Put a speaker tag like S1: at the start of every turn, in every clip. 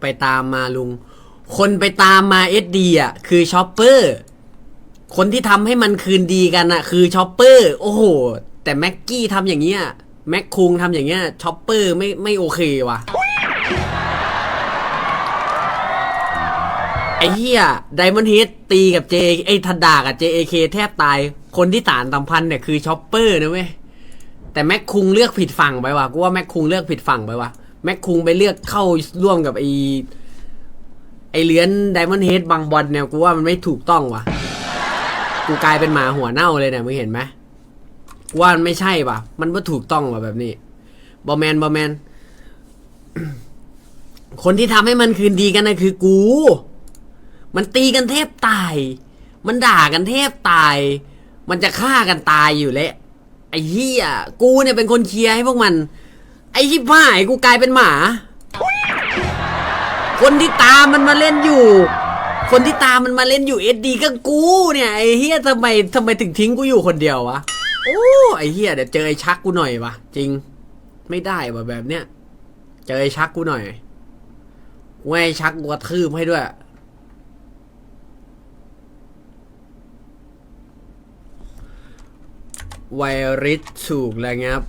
S1: ไปตามมาลุง คนไปตามมาเอสดีอะ คือชอปเปอร์ คนที่ทำให้มันคืนดีกันอะ คือชอปเปอร์ โอ้โห แต่แม็กกี้ทำอย่างเงี้ยแม็กคุงทำอย่างเงี้ยชอปเปอร์ไม่ไม่โอเคว่ะไอ้เหี้ยไดมอนด์ฮดตีกับเจไอ้ทันดากับ JAK แทบตาย คนที่สารสัมพันธ์เนี่ยคือชอปเปอร์นะเว้ยแต่แม็กคุงเลือกผิดฝั่งไปว่ะกูว่าแม็กคุงเลือกผิดฝั่งไปว่ะ แม็กคุงไปเลือกเข้าร่วมกับไอ้ไอ้เลื้อนไดมอนด์เฮดบางบอลเนี่ยกูว่ามันไม่ถูกต้องว่ะ กูกลายเป็นหมาหัวเน่าเลยเนี่ยมึงเห็นไหมว่ามันไม่ใช่ว่ะ มันไม่ถูกต้องว่ะแบบนี้บอแมนบอแมนคนที่ทำให้มันคืนดีกันนะคือกู มันตีกันแทบตาย มันด่ากันแทบตาย มันจะฆ่ากันตายอยู่แล้วไอ้เหี้ยกูเนี่ยเป็นคนเคลียร์ให้พวกมัน ไอ้ชิบหายกูกลายเป็นหมา คนที่ตามมันมาเล่นอยู่ คนที่ตามมันมาเล่นอยู่เอ็ดดีก็กูเนี่ยไอ้เฮียทำไมทำไมถึงทิ้งกูอยู่คนเดียววะโอ้ไอ้เฮียเดี๋ยวเจอไอ้ชักกูหน่อยวะจริง ไม่ได้วะแบบเนี้ยเจอไอ้ชักกูหน่อยกูให้ไอ้ชักกูกระทืบให้ด้วยไวริสถูกแล้วครับ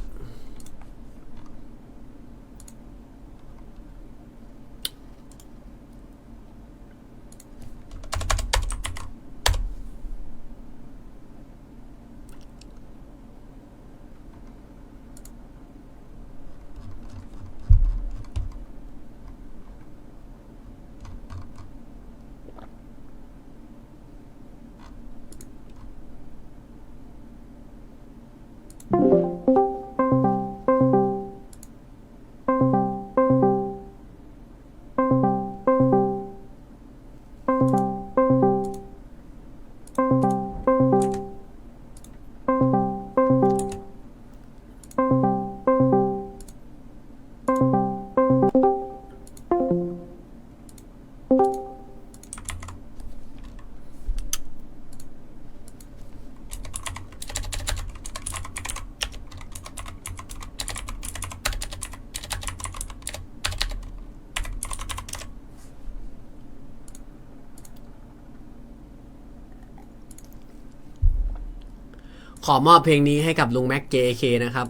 S1: ขอมอบเพลงนี้ให้กับลุงแม็ก JK นะครับ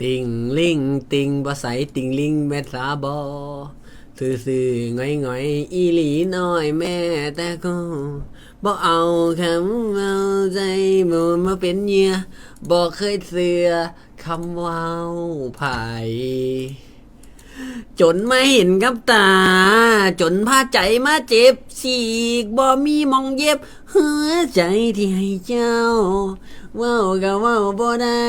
S1: ติงลิงติงบะใสติงลิงแม่สาบอซื่อซื่อๆง่อยง่อยอีหลีน้อยแม่แต่ก็บอกเอาคำเอาใจมูมาเป็นเยื่อบอกเคยเสือคำว้าไผ่ จนมาเห็นกับตา จนพาใจมาเจ็บฉีกบ่มีมองเย็บหัวใจที่ให้เจ้าเว้าก็เว้าบ่ได้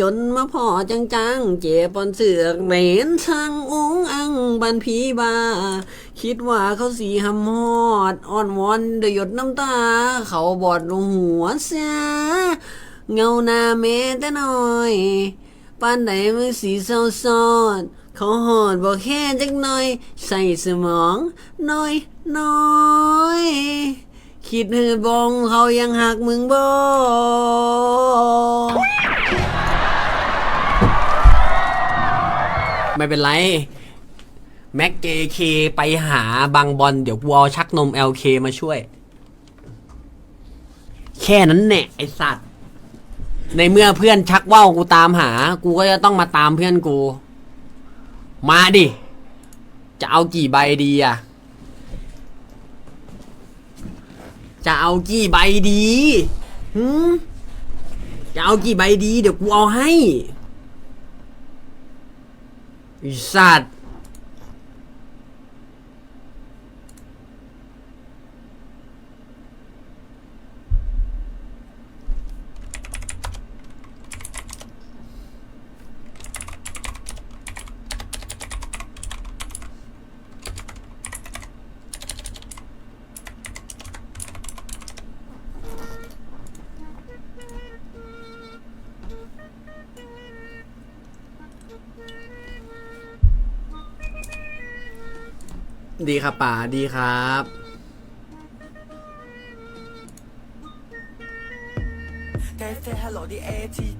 S1: จนมาพอจังจังๆ เจ็บปอนเสือกเหม็นช่างอุ้งอังบันผีบา คิดว่าเขาสีหำฮอด อ่อนวอนดยหยดน้ำตา เขาบอดลงหัวเสียเงาหน้าแม่แต่น้อยปานใดมือสีเศร้าซอด เขาหอดบอกแค่จักหน่อย ใส่สมองน้อยน้อยคิดเหือบองเขายังหักมึงบ่ไม่เป็นไร แม็กเจเคไปหาบางบอลเดี๋ยวกูเอาชักนม LK มาช่วย แค่นั้นแน่ไอสัตว์ ในเมื่อเพื่อนชักว่าวกูตามหา กูก็จะต้องมาตามเพื่อนกู มาดิ จะเอากี่ใบดีอะจะเอากี่ใบดีหืมจะเอากี่ใบดี เดี๋ยวกูเอาให้อีสัตว์ ดีครับป๋าดีครับ
S2: ไกด์เซ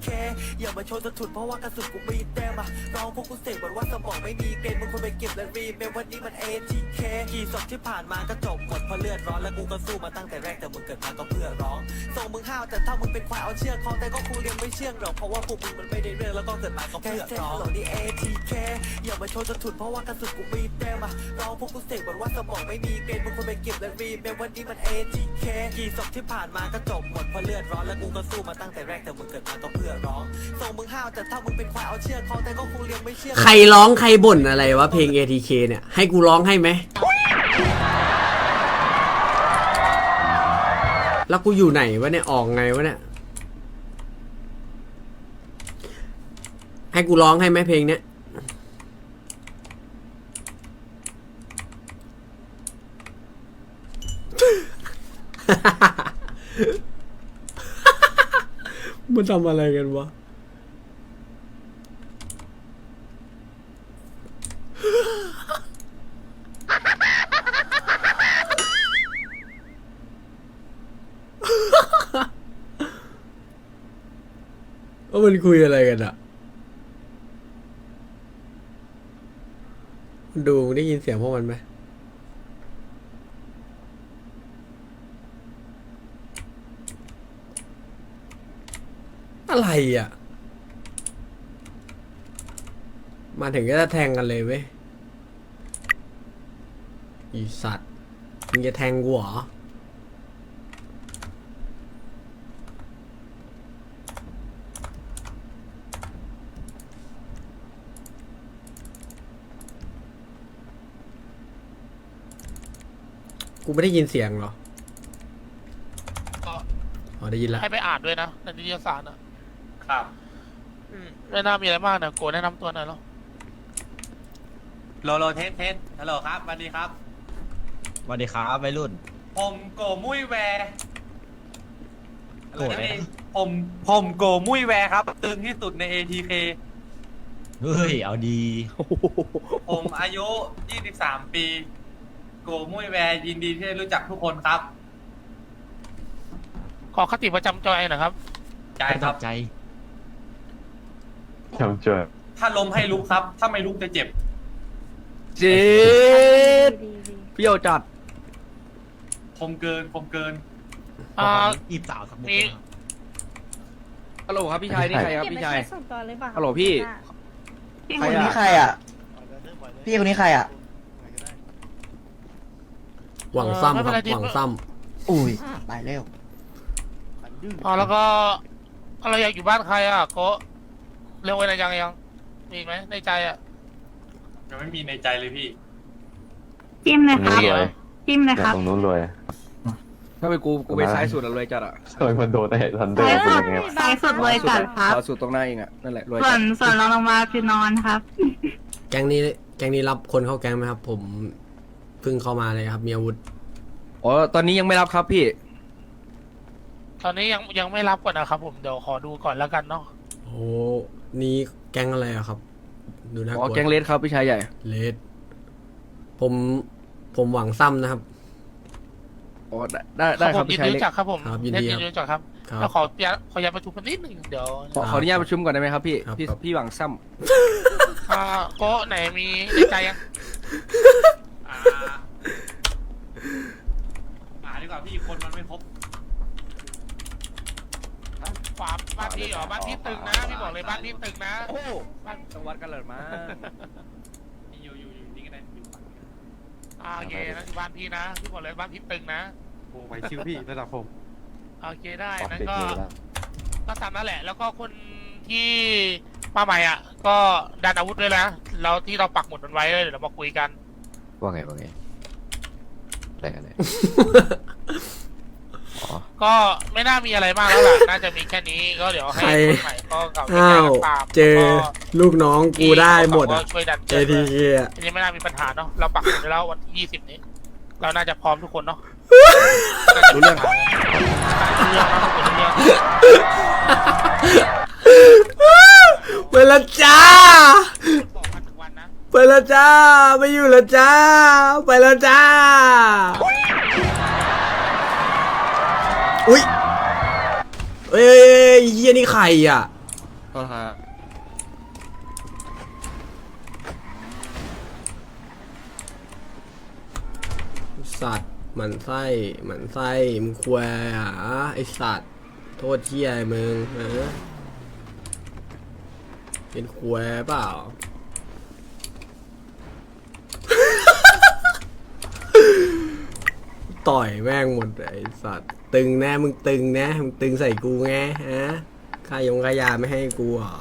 S2: ฮัลโหลนี่ ATK อย่ามาโชว์สะทุนเพราะว่ากระสุนกูมีเต็มอะน้องพวกกูเสกเหมือนว่าสมองไม่มีเกรดมึงควรไปเก็บและรีเมมวันนี้มัน ATK กี่ศพที่ผ่านมาก็จบหมดเพราะเลือดร้อนแล้วกูก็สู้มาตั้งแต่แรกแต่มึงเกิดมาก็เพื่อร้องส่งมึงห้าวแต่ถ้ามึงเป็นควายเอาเชือกคล้องแต่ก็กูเลี้ยงไม่เชื่องหรอกเพราะว่าพวกมึงมันไม่ได้เรื่องแล้วก็เกิดมาก็เพื่อร้องฮัลโหลนี่ ATK อย่ามาโชว์สะทุนเพราะว่ากระสุนกูมีเต็มอะน้องพวกกูเสกเหมือนว่าสมองไม่มีเกรดมึงควรไปเก็บและรีเมมวันนี้มัน ATK กี่ศพที่ผ่านมาก็จบหมดเพราะเลือดร้อนแล้วกูก็สู้มาตั้งแต่แรกแต่มึงเกิดมาก็เพื่อร้องส่งมึงห้าวแต่ถ้ามึงเป็นควายเอาเชือกคอแต่ก็กูเลี้ยงไม่เชื่อ
S1: ใครร้องใครบ่นอะไรวะเพลง ATK เนี่ย ให้กูร้องให้ไหม แล้วกูอยู่ไหนวะเนี่ย ออกไงวะเนี่ย ให้กูร้องให้ไหมเพลงเนี้ย มันทำอะไรกันวะ ว่ามันคุยอะไรกันอะมันดูมึงได้ยินเสียงพวกมันไหม อะไรอะ มาถึงก็จะแทงกันเลยเว้ยอีสัตว์มึงจะแทงกูเหรอกูไม่ได้ยินเสียงเหรอ
S3: ก็
S1: อ๋อได้ยินแล้ว
S3: ให้ไปอ่านด้วยนะในนิตยสารอะ
S4: ครับ
S3: อืมไม่น่ามีอะไรมากนะโกแนะนำตัวหน่อยเหรอ
S4: โลโลเทสเทสฮัลโหลครับสวัสดีครับ
S5: สวัสดีครับวัยรุ่น
S4: ผมโกมุ้ยแวร์
S5: โกอะไรนะ
S4: ผมผมโกมุ้ยแวร์ครับ ตึงที่สุดใน ATK
S5: เฮ้ย เอาดี
S4: ผมอายุ 23 ปี โกมุ้ยแวร์ยินดีที่ได้รู้จักทุกคนครับ
S3: ขอคติประจำใจหน่อยครับ
S4: ใจครับ
S5: ใจ
S6: จำเจอ
S4: ถ้าล้มให้ลุกครับ ถ้าไม่ลุกจะเจ็บ
S7: เจ็ดเปรี้ยวจัด
S4: ผมเกินผมเกิน
S3: อ่า
S5: อีบสาวสักมุก
S3: มี
S5: นะครับ
S7: ฮัลโหลครับพี่ชายนี่ใครครับพี่ชาย
S8: เก็บไว้ใช้ส่วนตัวหรือเปล่า
S7: ฮัลโหลพี่
S8: พี่
S7: ใคร
S8: คน
S7: อะ
S8: นี้
S9: ใครอะ พี่คนนี้ใครอะ
S1: หวังซ้ำ
S3: ไม่
S1: ค
S3: เป็น
S1: รับ
S3: ไรที่
S1: หวังซ้
S9: อุ้ยตายแล้ว
S3: อ๋อแล้วก็อะไรอยากอยู่บ้านใครอะโก เร็วไว้นะยังยังมีอีกไหมในใจอะ
S4: ยังไม่มีในใจเลยพี่
S8: จิ้ม
S6: ต
S8: นะ
S6: รง
S8: ค
S6: นู้
S8: รั
S6: น
S8: บ
S6: รวย
S8: จิ้มนะ
S6: เนี่ย
S8: ครับ
S6: ตรงนู้นรวย
S7: ถ้าเป็นกูกูไปซ้ายสุดอะรวยจัดอะ
S6: ทำไมมันโดนแต่ทันเดอร์เป็นยังไงวะ
S8: ซ้ายสุดเลยจัดครับ
S7: ขวาสุดตรงหน้าเองอะนั่นแหละรวย
S8: ส่ว
S7: จั
S8: น
S7: ด
S8: ส่วนรองลงมาคือนอนครับำ
S1: แก๊งนี้แก๊งนี้รับคนเข้าแก๊งไหมครับ ผมเพิ่งเข้ามาเลยครับ มีอาวุธ
S7: อ๋อตอนนี้ยังไม่รับครับพี่
S3: ตอนนี้ยังยังไม่รับก่อนนะครับผมเดี๋ยวขอดูก่อนแล้วกันเนาะ
S1: โอ้ นี่แก๊งอะไรอะครับ ดูน่าก
S7: อ๋อ
S1: ลัว
S7: แกงเลสครับพี่ชายใหญ่
S1: เลดผมผมหวังซ้ำนะครับ
S7: อ๋อได้ได้ได้
S3: ผ
S7: ครับ
S3: มยิ
S7: พี่
S3: น
S7: ชาย
S3: ดี
S7: เล็ก
S3: รู้จักครับผม
S1: ครับยินดี
S3: เรี
S1: ครับ
S3: กรู้จักครับ
S1: ครับ
S3: แล้วขอย้ายขอย้ายประชุมกันนิดหนึ่งเดี๋ยว
S7: ขอขออนุญาตประชุมก่อนได้ไหมครับพี่
S1: ครับ
S7: พี่
S1: ครับ
S7: พี่หวังซ้
S3: อ่าโกไหนมีในใจยัง
S4: อ่าอ่าดีกว่าพี่คนมันไม่ครบ
S3: ฝาบ้านพี่เหรอบ้านพี่ตึงนะพี่บอกเลยบ้านพี่ตึงนะำ
S7: โอ้บ้านจังหวัดกันเลยมา
S4: มีอยู่อยู่อยู่นี่ก็ได้อยู่ฝั่งนี้
S3: อ่าโอเคนะบ้านพี่นะพี่บอกเลยบ้านพี่ตึงนะ
S4: โอ้ไหวชิวพี่ระดับผม
S3: โอเคได้
S6: ออก
S3: นั่น
S6: เด็ก
S3: ก็
S6: เลยแล้ว
S3: ก็ตามนั่นแหละ แล้วก็คนที่มาใหม่อะ ก็ดันอาวุธด้วยนะแล้วที่เราปักหมุดมันไว้เลยเดี๋ยวเรามาคุยกัน
S6: ว่าไงว่าไงอะไรกันเนี่ยอ๋อ
S3: ก็ไม่น่ามีอะไรมากแล้วล่ะ น่าจะมีแค่นี้ก็เดี๋ยวให้
S1: ใคร
S3: คนใหม่ก็เก่า
S1: อ้าว
S3: ตาม
S1: เจอลูกน้องกูได้หมด
S3: ก็
S1: อะ
S3: ช่วยดันเจอ
S1: ATK อะ
S3: อันนี้ไม่น่ามีปัญหาเนาะ เราปักหมุดไว้แล้ววันที่ยี่สิบนี้ เราน่าจะพร้อมทุกคนเนาะ
S7: รู้เรื่อง
S3: รู้เรื่องนะทุกคนรู้เรื่อง
S1: ไปและจ้า
S3: บอกกันทุกวันนะ
S1: ไปและจ้า ไปอยู่และจ้าไปและจ้า อุ้ยเอ้ยเฮียนี่ใครอะ
S6: ก็ฮะ
S1: สัตว์หมันไส้หมันไส้มึงควายอะไอสัตว์ โทษเที่ยมึงฮะเป็นควายเปล่า ต่อยแม่งหมดไอสัตว์ตึงแน่มึงตึงแน่มึงตึงใส่กูไงฮะขายงขายาไม่ให้กูเหรอ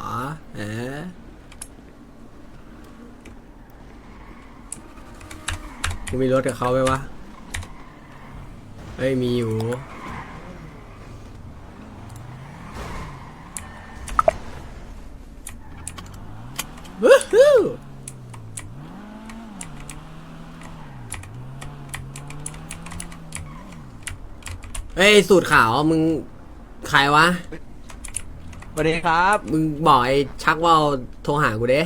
S1: ฮะกูมีรถกับเขาไหมวะเอ้ยมีอยู่ วู้ฮู้ เฮ้ยสูตรขาวมึงใครวะ
S9: สวัสดีครับ
S1: มึงบอกไอ้ชักว่าวโทรหากูเด้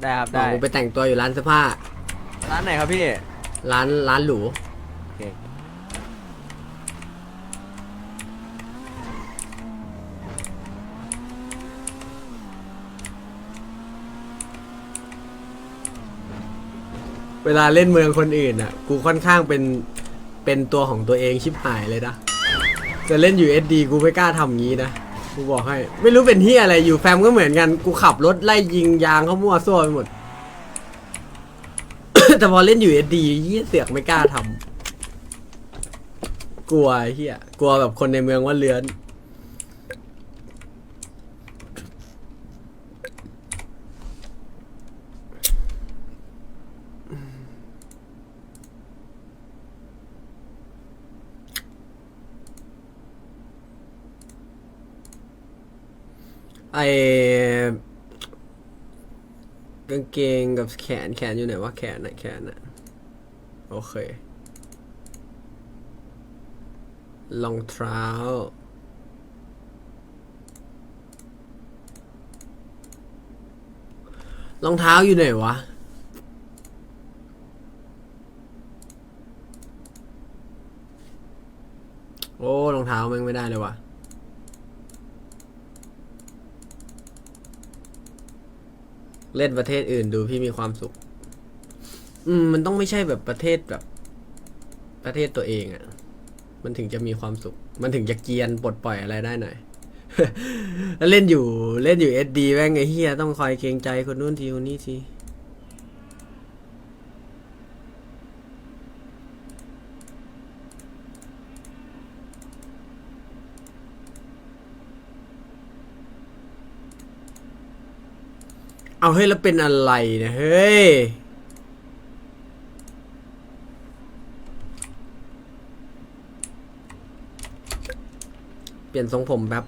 S9: ได้ครับ
S1: บอก
S9: ได้
S1: กูไปแต่งตัวอยู่ร้านเสื้อผ้า
S9: ร้านไหนครับพี่
S1: ร้านร้านหรู
S9: โอเค
S1: เวลาเล่นเมืองคนอื่นอะ กูค่อนข้างเป็น เป็นตัวของตัวเองชิบหายเลยนะ จะเล่นอยู่ SD กูไม่กล้าทำงี้นะ กูบอกให้ ไม่รู้เป็นที่อะไรอยู่แฟมก็เหมือนกัน กูขับรถไล่ยิงยางเขามั่วซั่วไปหมด แต่พอเล่นอยู่ SD ยี่เสือกไม่กล้าทำกลัวไอ้เฮียกลัวแบบคนในเมืองว่าเลือน ไอกางเกงกับแขนแขนอยู่ไหนวะแขนน่ะแขนน่ะโอเครองเท้ารองเท้าอยู่ไหนวะ โอ้รองเท้าแม่งไม่ได้เลยวะ เล่นประเทศอื่นดูพี่มีความสุข อืม มันต้องไม่ใช่แบบประเทศแบบ ประเทศตัวเองอะ่ะ มันถึงจะมีความสุข มันถึงจะเกียนปลดปล่อยอะไรได้หน่อยแล้วเล่นอยู่เล่นอยู่เอสดีแม่งไอ้เฮียต้องคอยเกรงใจคนนู้นทีคนนี้ที เอาเฮ้ยแล้วเป็นอะไรเนี่ยเฮ้ยเปลี่ยนทรงผมแป๊บ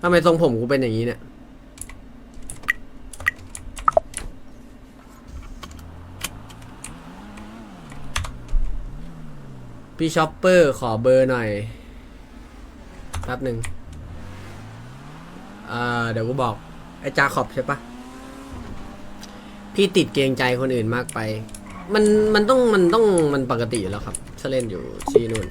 S1: ทำไมทรงผมกูเป็นอย่างนี้เนี่ยพี่ช็อปเปอร์ขอเบอร์หน่อยแป๊บหนึ่งอ่าเดี๋ยวกูบอก ไอจาขอบใช่ปะพี่ติดเกรงใจคนอื่นมากไป มันมันต้องมันต้องมันปกติอยู่แล้วครับ ถ้าเล่นอยู่ที่นู่น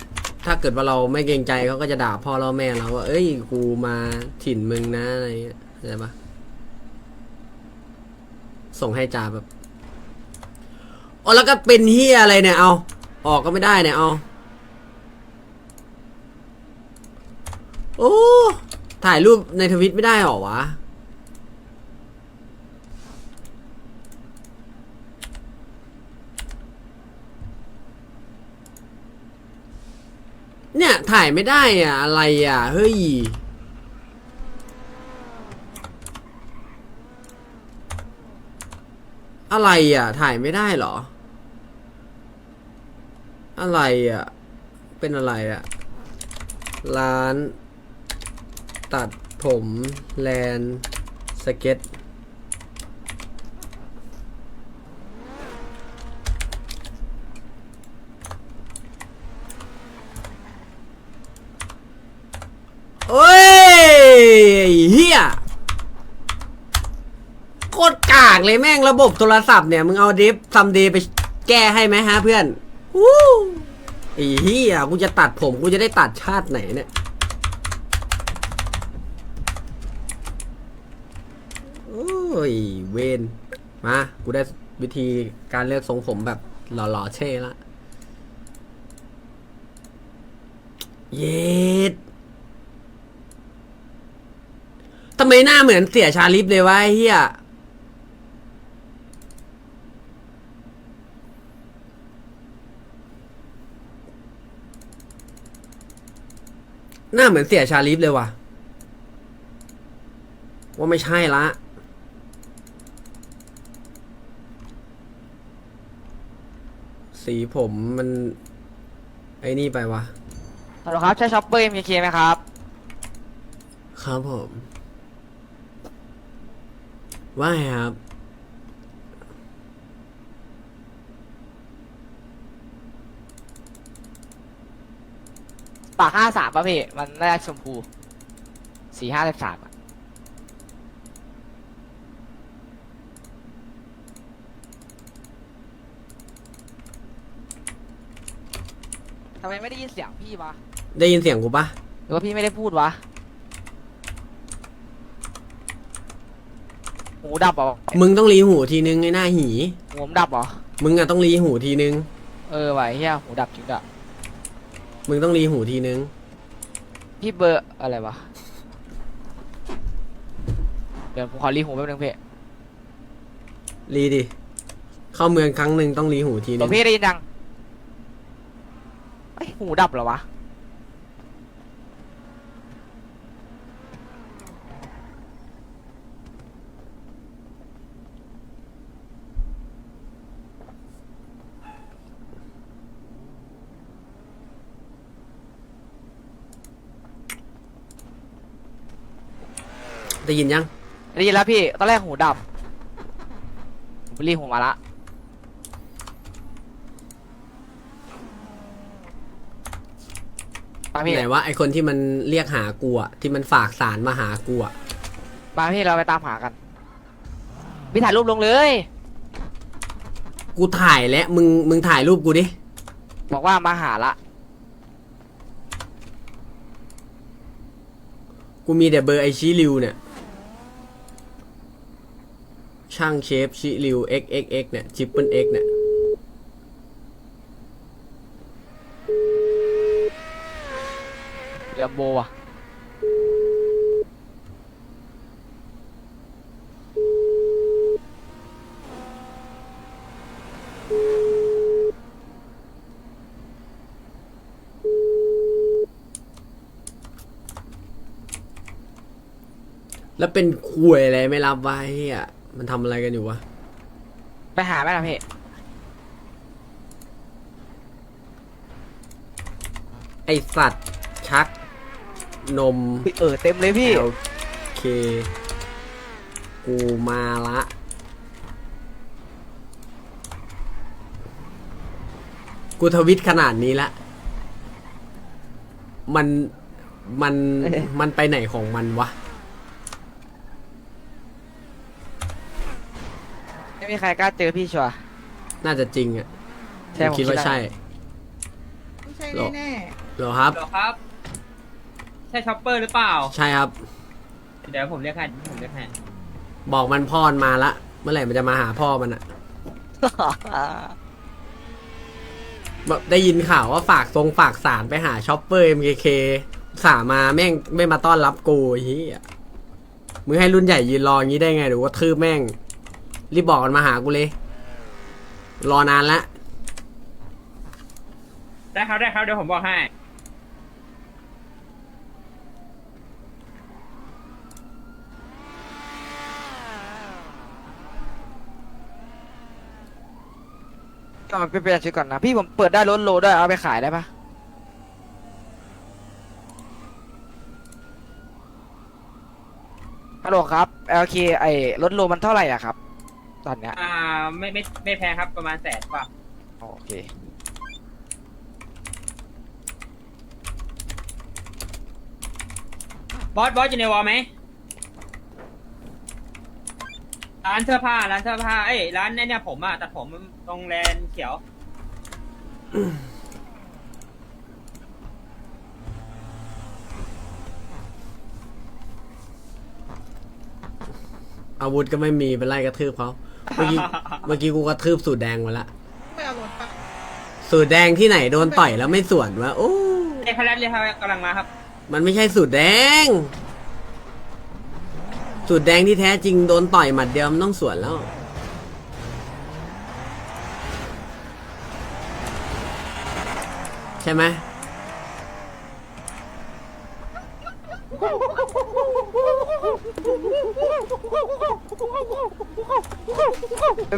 S1: ถ้าเกิดว่าเราไม่เกรงใจเขาก็จะด่าพ่อเราแม่เราว่า เอ้ยกูมาถิ่นมึงนะอะไรเงี้ยเข้าใจปะส่งให้จ่าแบบอ๋อแล้วก็เป็นเฮียอะไรเนี่ยเอา ออกก็ไม่ได้เนี่ยเอา โอ้ ถ่ายรูปในทวิตไม่ได้หรอวะ เนี่ยถ่ายไม่ได้อะ อะไรอะ เฮ้ย อะไรอะ ถ่ายไม่ได้เหรอ อะไรอะ เป็นอะไรอะ ร้าน ตัดผมแลนสเก็ต เฮียโคตรกากเลยแม่งระบบโทรศัพท์เนี่ย มึงเอาดิฟซัมเดย์ไปแก้ให้ไหมฮะเพื่อนอู้ไอ้เฮียกูจะตัดผมกูจะได้ตัดชาติไหนเนี่ยโอ้ยเวนมากูได้วิธีการเลือกทรงผมแบบหล่อๆเช่ละเย็ด ทำไมหน้าเหมือนเสียชาลิฟเลยวะไอ้เฮียหน้าเหมือนเสียชาลิฟเลยว่ะว่าไม่ใช่ละสีผมมัน ไอ้นี่ไปวะ
S7: ฮัลโหลครับ ใช่ช็อปเปอร์ MKK ไหมครับ
S1: ครับผม ว่าไงครับ
S7: ปากห้าสามป่ะพี่ มันน่าจะชมพูสี่ห้าสิบสามอะทำไมไม่ได้ยินเสียงพี่วะ
S1: ได้ยินเสียงกูปะ
S7: หรือว่าพี่ไม่ได้พูดวะ หูดับเหรอ
S1: มึงต้องรีหูทีนึงไอ้หน้าหี
S7: หูผมดับเหรอ
S1: มึงอะต้องรีหูทีนึง
S7: เออไหวะไอ้เฮียหูดับจริงด้วย
S1: มึงต้องรีหูทีนึง
S7: พี่เบอร์อะไรวะ เดี๋ยวผมขอรีหูแป๊บนึงพี่
S1: รีดิ เข้าเมืองครั้งหนึ่งต้องรีหูที
S7: หล
S1: นึ
S7: ว
S1: ง
S7: งพี่ได้ยินยังเอ้ยหูดับเหรอวะ
S1: ได้ยินยัง
S7: ได้ยินแล้วพี่ ตอนแรกหูดับผมไปรีหูมาละมาพี่
S1: ไหนวะไอคนที่มันเรียกหากูอะที่มันฝากสารมาหากูอะ
S7: มาพี่เราไปตามหากัน พี่ถ่ายรูปลงเลย
S1: กูถ่ายแล้วมึงมึงถ่ายรูปกูดิ
S7: บอกว่ามาหาละ
S1: กูมีแต่เบอร์ไอชิริวเนี่ย ช่างเชฟชิริว xxx เนี่ยจิปเปิล x เนี่ย
S7: เรือโบว่ะ
S1: แล้วเป็นคุยอะไรไม่รับวะไอ้เฮีย มันทำอะไรกันอยู่วะ
S7: ไปหาไหมล่ะพี่
S1: ไอสัตว์ ชัก นม
S7: พี่เออเต็มเลยพี่
S1: โอเค กูมาละ กูทวิตขนาดนี้ละ มัน มัน
S7: เอ๊ะ
S1: มันไปไหนของมันวะ
S7: ม่มีใครกล้าเจอพี่ชัวร์
S1: น่าจะจริงอะ
S7: ใช่ผม
S1: คิดว่า
S7: คิดว่า
S1: ใช่
S10: ไม่ใช่
S1: หรอ
S10: แน่
S1: เหรอครับ
S4: เดี๋ยวครับ ใช่ช็อปเปอร์หรือเปล่า
S1: ใช่ครับ
S4: เดี๋ยวผมเรียกให้ผมเรียกให้
S1: บอกมันพ่อมันมาละ เมื่อไหร่มันจะมาหาพ่อมันอะแบบได้ยินข่าวว่าฝากทรงฝากสารไปหาช็อปเปอร์ MKK สามาแม่งไม่มาต้อนรับกูไอ้เฮียมึงให้รุ่นใหญ่ยืนรออย่างนี้ได้ไงหรือว่าทืบแม่ง รีบบอกมันมาหากูเลย รอนานละ
S4: ได้ครับได้ครับเดี๋ยวผมบอกให้
S7: ก็มันเป็นเปลี่ยนชื่อก่อนนะ พี่ผมเปิดได้รถโลด้วยเอาไปขายได้ปะฮัลโหลครับ LK ไอ้รถโลมันเท่าไหร่อะครับ ตอนเนี้ย
S4: อ่าไม่ไม่ไม่แพงครับประมาณแสนกว่า
S7: โอเค
S4: บอสบอสอยู่ในวอลไหมร้านเสื้อผ้าร้านเสื้อผ้าเอ้ยร้านเนี่ยเนี่ยผมอะตัดผมตรงแลนด์เขียว
S1: ออาวุธก็ไม่มีไปไล่กระทืบเขา เมื่อกี้เมื่อกี้กูกระทืบสูตรแดงมาละ
S10: ไม่เอารถปะ
S1: สูตรแดงที่ไหนโดนต่อยแล้วไม่สวนวะโอ้
S7: เด็กพลันเลยครับกำลังมาครับ
S1: มันไม่ใช่สูตรแดง สูตรแดงที่แท้จริงโดนต่อยหมัดเดียวมันต้องสวนแล้ว ใช่ไหม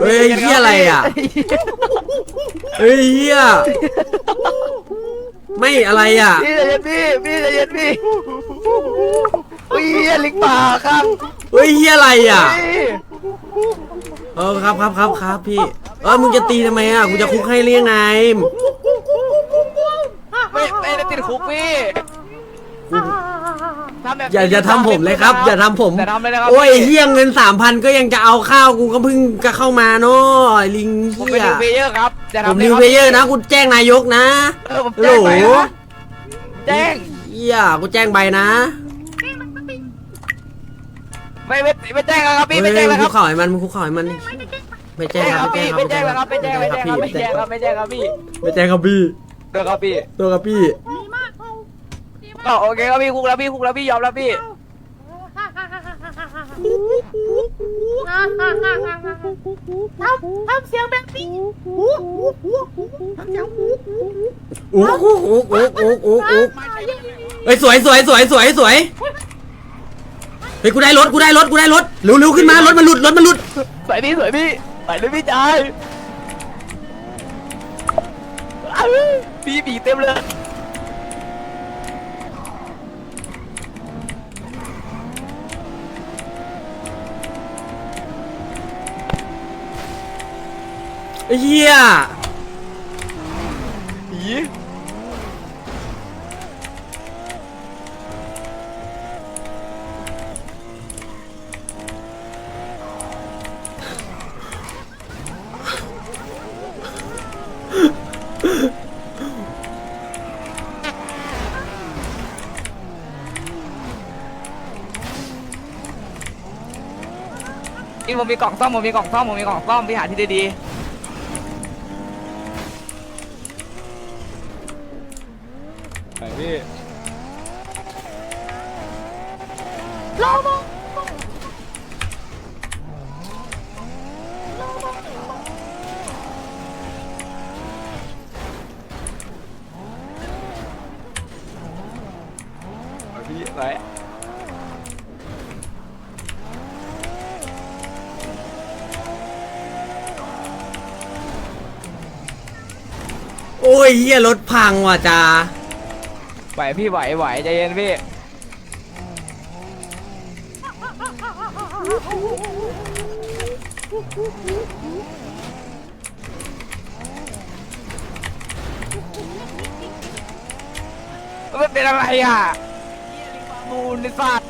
S1: เฮ้ยเฮียอะไรอะเฮ้ยเฮียไม่อะไรอะ
S7: พี่ใจเย็นพี่พี่ใจเย็นพี่อุ้ยเหี้ยลิงป่าครับ
S1: เฮ้ยเฮียอะไรอะ
S7: พี่
S1: เออครับครับครับครับพี่ เออมึงจะตีทำไมอะกูจะคุกให้เรียงไง
S7: ไม่ไม่ได้ติดคุกพี่ทำแบบ
S1: อย่าอย่าทำผมเลยครับ อย่าทำผม
S7: อย่าทำเลยนะครับ
S1: โอ้ย
S7: พี่
S1: เฮียเงินสามพันก็ยังจะเอาข้าวกูก็เพิ่งจะเข้ามาเนาะไอ้ลิง
S7: ผม
S1: เฮี
S7: เป็น
S1: ย
S7: นิวเพลเยอร์ครับอย่า
S1: ผม
S7: ทำ
S1: นิวเพลเยอร์นะกูแจ้งนายกนะ
S7: เออผม
S1: โหล
S7: แจ้งไปนะแจ้ง
S1: เฮียกูแจ้งใบนะ
S7: ไม่ไม่ไม่แจ้งแล้วครับพี่ไม่
S1: เฮ้
S7: แจ้
S1: ย
S7: ง
S1: มึ
S7: แล้
S1: ง
S7: วค
S1: คุ
S7: รับ
S1: กเข่าให้มันมึงคุกเข่าให้มันไม่แจ้
S7: แจ้
S1: ง
S7: ง
S1: ค
S7: ค
S1: รั
S7: รั
S1: บบ
S7: พี่ไม่แจ้งแล้วครับไม่แจ้งไม่แจ้งครับไม่แจ้งครับไม่แจ้งครับพี่
S1: ไม่แจ้งครับพี่
S7: เดี๋ยวครับพี่
S1: ตัวกับพี่
S7: ก็โอเคครับพี่คุกแล้วพี่คุกแล้วพี่ยอมแล้วพี่
S10: ทำทำเสียงแบบนี้หูหูหูหูทำเสียงหู
S1: อุ๊กอุ๊กอุ๊กอุ๊กอุ๊กอุ๊กอุ๊กเฮ้ยสวยสวยสวยสวยสวยเฮ้ยกูได้รถกูได้รถกูได้รถเร็วเร็วขึ้นมารถมันหลุดรถมันหลุด
S7: สวยพี่สวยพี่ไปเลยพี่ชายอ้าวพี่บีเต็มเลย
S1: เหี้ย
S7: ผีนี่ผมมีกล่องซ่อมผมมีกล่องซ่อมผมมีกล่องซ่อมพี่หาที่ดีๆ
S1: โอ้ยเหี้ยรถพังว่ะจ้า
S7: ไหวพี่ไหวไหวใจเย็นพี่ มันเป็นอะไรอะมูลนิสัต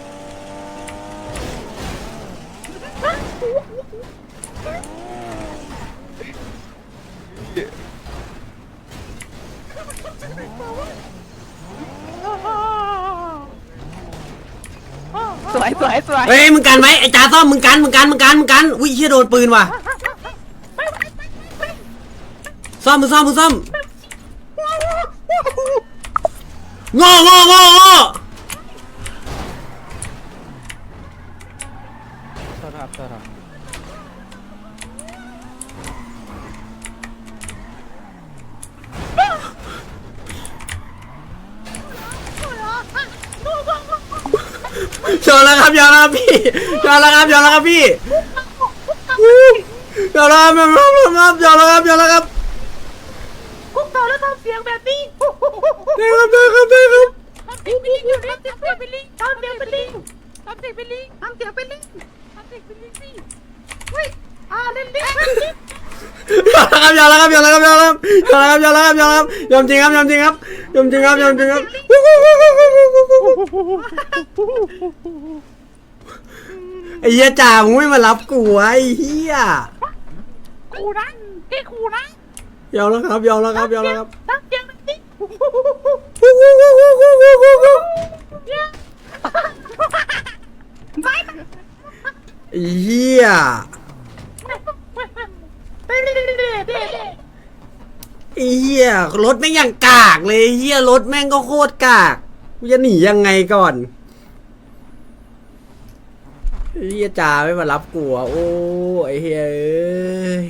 S7: วยสวย
S1: เฮ้ยมึงกันไหมไอ้จ่าซ่อมมึงกันมึงกันมึงกันมึงกันอุ้ยเชี่ยโดนปืนว่ะซ่อมมึงซ่อมมึงซ่อมง่โง่โง่โง่
S7: โทษครับโทษครับ
S1: ยอมแล้วครับ ยอมแล้วครับพี่ยอมแล้วครับยอมแล้วครับพี่ยอมแล้วครับยอมแล้วครับยอมแล้วครับยอมแล้วครับ
S10: คุกเข่าแล้วทำเสียงแบบนี้
S1: ได้ครับได้ครับได้ครับ
S10: ทำเสียงเป็นลิงอยู่ทำเสียงเป็นลิงทำเสียงเป็นลิงทำเสียงเป็นลิงทำเสียงเป็นลิงทำเสียงเป็นลิงสิเฮ้ยอ่าเล่นลิ้นเล่นลิ้น
S1: ยอมแล้วครับยอมแล้วครับยอมแล้วครับยอมแล้วครับยอมแล้วครับยอมแล้วครับยอมจริงครับยอมจริงครับยอมจริงครับยอมจริงครับ ไอ้เหี้ยจ่ามึงไม่มารับกูไอ้เหี้ย
S10: กูนะเกกูนะ
S1: ยอมแล้วครับยอมแล้วครับยอมแล้วครับ
S10: ตั้งเสียงนิดไม่
S1: ไอ้เหี้ยไอ้เหี้ยรถไม่ยังกากเลยเหี้ยรถแม่งก็โคตรกากจะหนียังไงก่อน เฮียจ่าไม่มารับกูอะโอ้ไอเฮียเอ้ย